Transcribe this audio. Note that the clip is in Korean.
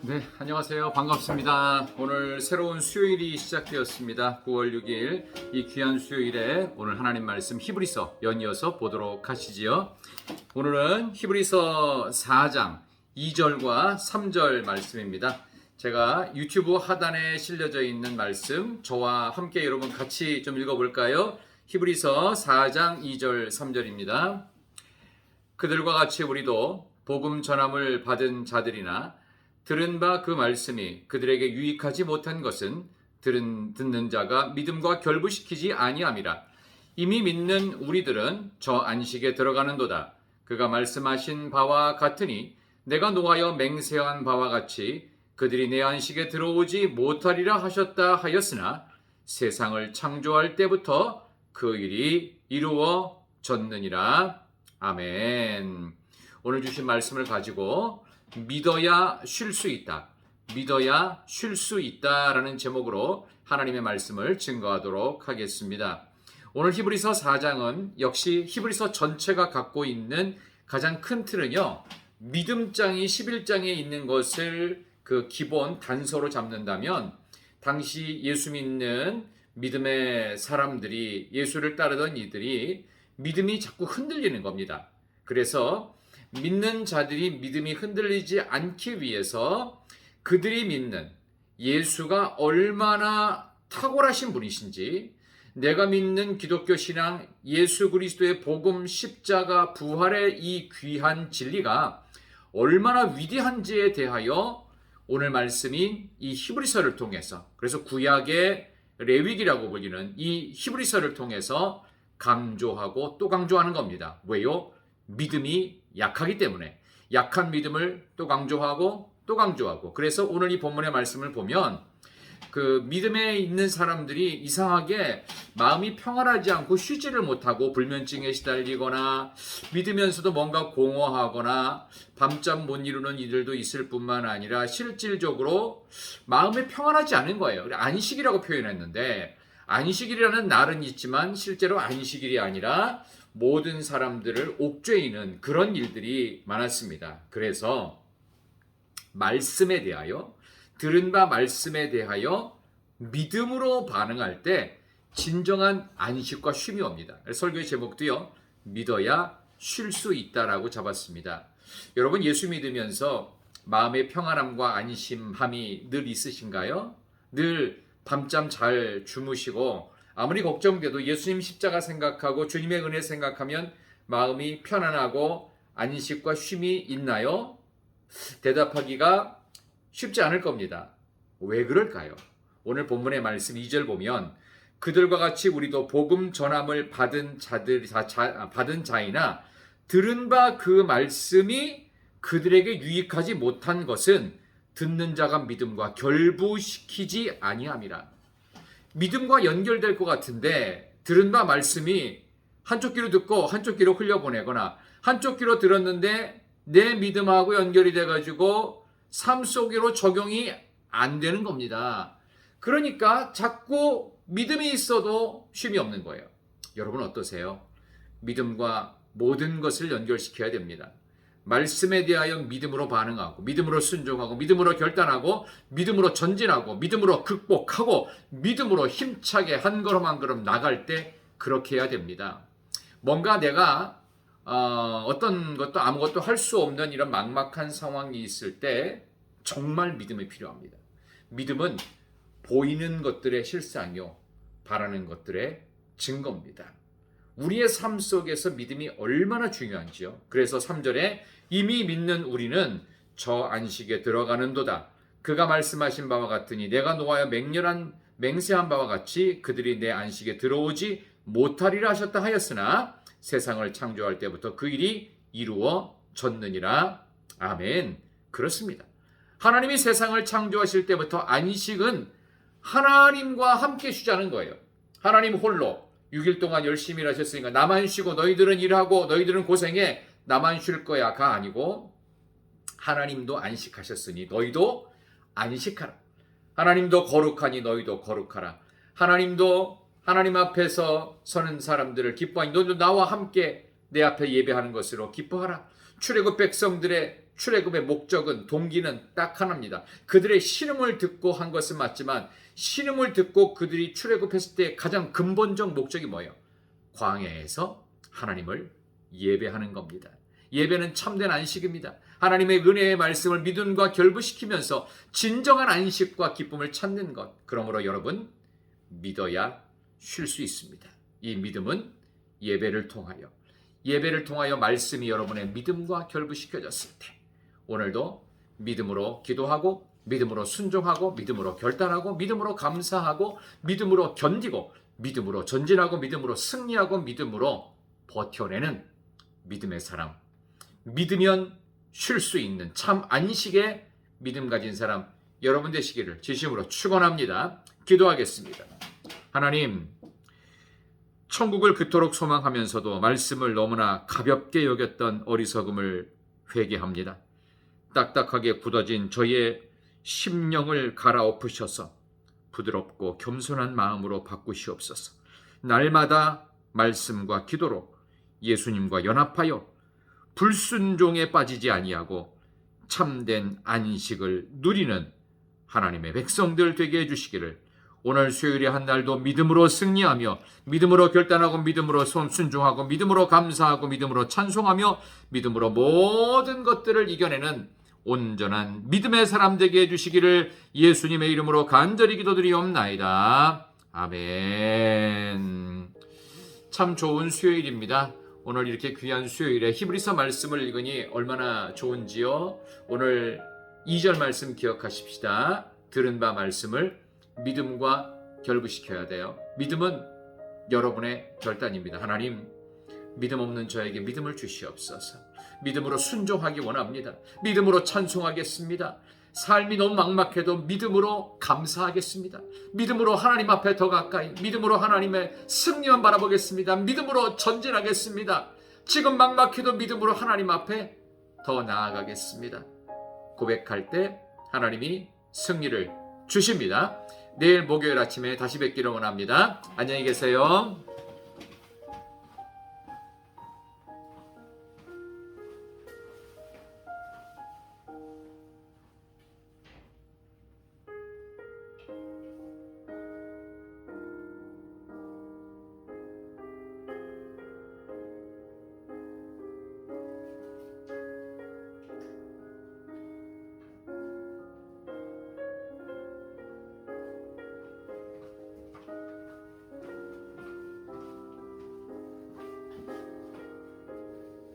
네, 안녕하세요. 반갑습니다. 오늘 새로운 수요일이 시작되었습니다. 9월 6일 이 귀한 수요일에 오늘 하나님 말씀 히브리서 연이어서 보도록 하시지요. 오늘은 히브리서 4장 2절과 3절 말씀입니다. 제가 유튜브 하단에 실려져 있는 말씀 저와 함께 여러분 같이 좀 읽어볼까요? 히브리서 4장 2절 3절입니다. 그들과 같이 우리도 복음 전함을 받은 자들이나 들은 바 그 말씀이 그들에게 유익하지 못한 것은 들은 듣는 자가 믿음과 결부시키지 아니함이라. 이미 믿는 우리들은 저 안식에 들어가는도다. 그가 말씀하신 바와 같으니 내가 노하여 맹세한 바와 같이 그들이 내 안식에 들어오지 못하리라 하셨다 하였으나 세상을 창조할 때부터 그 일이 이루어졌느니라. 아멘. 오늘 주신 말씀을 가지고 믿어야 쉴 수 있다. 믿어야 쉴 수 있다라는 제목으로 하나님의 말씀을 증거하도록 하겠습니다. 오늘 히브리서 4장은 역시 히브리서 전체가 갖고 있는 가장 큰 틀은요. 믿음장이 11장에 있는 것을 그 기본 단서로 잡는다면 당시 예수 믿는 믿음의 사람들이 예수를 따르던 이들이 믿음이 자꾸 흔들리는 겁니다. 그래서 믿는 자들이 믿음이 흔들리지 않기 위해서 그들이 믿는 예수가 얼마나 탁월하신 분이신지 내가 믿는 기독교 신앙 예수 그리스도의 복음 십자가 부활의 이 귀한 진리가 얼마나 위대한지에 대하여 오늘 말씀이 이 히브리서를 통해서 그래서 구약의 레위기라고 불리는 이 히브리서를 통해서 강조하고 또 강조하는 겁니다. 왜요? 믿음이 약하기 때문에 약한 믿음을 또 강조하고 또 강조하고 그래서 오늘 이 본문의 말씀을 보면 그 믿음에 있는 사람들이 이상하게 마음이 평안하지 않고 쉬지를 못하고 불면증에 시달리거나 믿으면서도 뭔가 공허하거나 밤잠 못 이루는 이들도 있을 뿐만 아니라 실질적으로 마음이 평안하지 않은 거예요. 안식이라고 표현했는데 안식일이라는 날은 있지만 실제로 안식일이 아니라 모든 사람들을 옥죄이는 그런 일들이 많았습니다. 그래서 말씀에 대하여 들은 바 말씀에 대하여 믿음으로 반응할 때 진정한 안식과 쉼이 옵니다. 설교의 제목도요. 믿어야 쉴 수 있다라고 잡았습니다. 여러분 예수 믿으면서 마음의 평안함과 안심함이 늘 있으신가요? 늘 밤잠 잘 주무시고 아무리 걱정돼도 예수님 십자가 생각하고 주님의 은혜 생각하면 마음이 편안하고 안식과 쉼이 있나요? 대답하기가 쉽지 않을 겁니다. 왜 그럴까요? 오늘 본문의 말씀 2절 보면 그들과 같이 우리도 복음 전함을 받은 자들 자, 자, 받은 자이나 들은 바 그 말씀이 그들에게 유익하지 못한 것은 듣는 자가 믿음과 결부시키지 아니함이라. 믿음과 연결될 것 같은데 들은 바 말씀이 한쪽 귀로 듣고 한쪽 귀로 흘려보내거나 한쪽 귀로 들었는데 내 믿음하고 연결이 돼가지고 삶 속으로 적용이 안 되는 겁니다. 그러니까 자꾸 믿음이 있어도 쉼이 없는 거예요. 여러분 어떠세요? 믿음과 모든 것을 연결시켜야 됩니다. 말씀에 대하여 믿음으로 반응하고, 믿음으로 순종하고, 믿음으로 결단하고, 믿음으로 전진하고, 믿음으로 극복하고, 믿음으로 힘차게 한 걸음 한 걸음 나갈 때 그렇게 해야 됩니다. 뭔가 내가 어, 떤 것도 아무것도 할 수 없는 이런 막막한 상황이 있을 때 정말 믿음이 필요합니다. 믿음은 보이는 것들의 실상이요, 바라는 것들의 증거입니다. 우리의 삶 속에서 믿음이 얼마나 중요한지요. 그래서 3절에 이미 믿는 우리는 저 안식에 들어가는도다. 그가 말씀하신 바와 같으니 내가 노하여 맹렬한 맹세한 바와 같이 그들이 내 안식에 들어오지 못하리라 하셨다 하였으나 세상을 창조할 때부터 그 일이 이루어졌느니라. 아멘. 그렇습니다. 하나님이 세상을 창조하실 때부터 안식은 하나님과 함께 쉬자는 거예요. 하나님 홀로 6일 동안 열심히 일하셨으니까 나만 쉬고 너희들은 일하고 너희들은 고생해 나만 쉴 거야가 아니고 하나님도 안식하셨으니 너희도 안식하라. 하나님도 거룩하니 너희도 거룩하라. 하나님도 하나님 앞에서 서는 사람들을 기뻐하니 너도 나와 함께 내 앞에 예배하는 것으로 기뻐하라. 출애굽 백성들의 출애굽의 목적은 동기는 딱 하나입니다. 그들의 신음을 듣고 한 것은 맞지만 신음을 듣고 그들이 출애굽했을 때 가장 근본적 목적이 뭐예요? 광야에서 하나님을 예배하는 겁니다. 예배는 참된 안식입니다. 하나님의 은혜의 말씀을 믿음과 결부시키면서 진정한 안식과 기쁨을 찾는 것. 그러므로 여러분 믿어야 쉴 수 있습니다. 이 믿음은 예배를 통하여 예배를 통하여 말씀이 여러분의 믿음과 결부시켜졌을 때 오늘도 믿음으로 기도하고 믿음으로 순종하고 믿음으로 결단하고 믿음으로 감사하고 믿음으로 견디고 믿음으로 전진하고 믿음으로 승리하고 믿음으로 버텨내는 믿음의 사람 믿으면 쉴 수 있는 참 안식의 믿음 가진 사람 여러분 되시기를 진심으로 축원합니다. 기도하겠습니다. 하나님 천국을 그토록 소망하면서도 말씀을 너무나 가볍게 여겼던 어리석음을 회개합니다. 딱딱하게 굳어진 저의 심령을 갈아엎으셔서 부드럽고 겸손한 마음으로 바꾸시옵소서. 날마다 말씀과 기도로 예수님과 연합하여 불순종에 빠지지 아니하고 참된 안식을 누리는 하나님의 백성들 되게 해주시기를 오늘 수요일의 한 날도 믿음으로 승리하며 믿음으로 결단하고 믿음으로 손 순종하고 믿음으로 감사하고 믿음으로 찬송하며 믿음으로 모든 것들을 이겨내는 온전한 믿음의 사람 되게 해주시기를 예수님의 이름으로 간절히 기도드리옵나이다. 아멘. 참 좋은 수요일입니다. 오늘 이렇게 귀한 수요일에 히브리서 말씀을 읽으니 얼마나 좋은지요. 오늘 2절 말씀 기억하십시다. 들은 바 말씀을 믿음과 결부시켜야 돼요. 믿음은 여러분의 결단입니다. 하나님, 믿음 없는 저에게 믿음을 주시옵소서. 믿음으로 순종하기 원합니다. 믿음으로 찬송하겠습니다. 삶이 너무 막막해도 믿음으로 감사하겠습니다. 믿음으로 하나님 앞에 더 가까이, 믿음으로 하나님의 승리만 바라보겠습니다. 믿음으로 전진하겠습니다. 지금 막막해도 믿음으로 하나님 앞에 더 나아가겠습니다. 고백할 때 하나님이 승리를 주십니다. 내일 목요일 아침에 다시 뵙기를 원합니다. 안녕히 계세요.